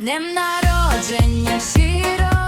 Днем народження щиро.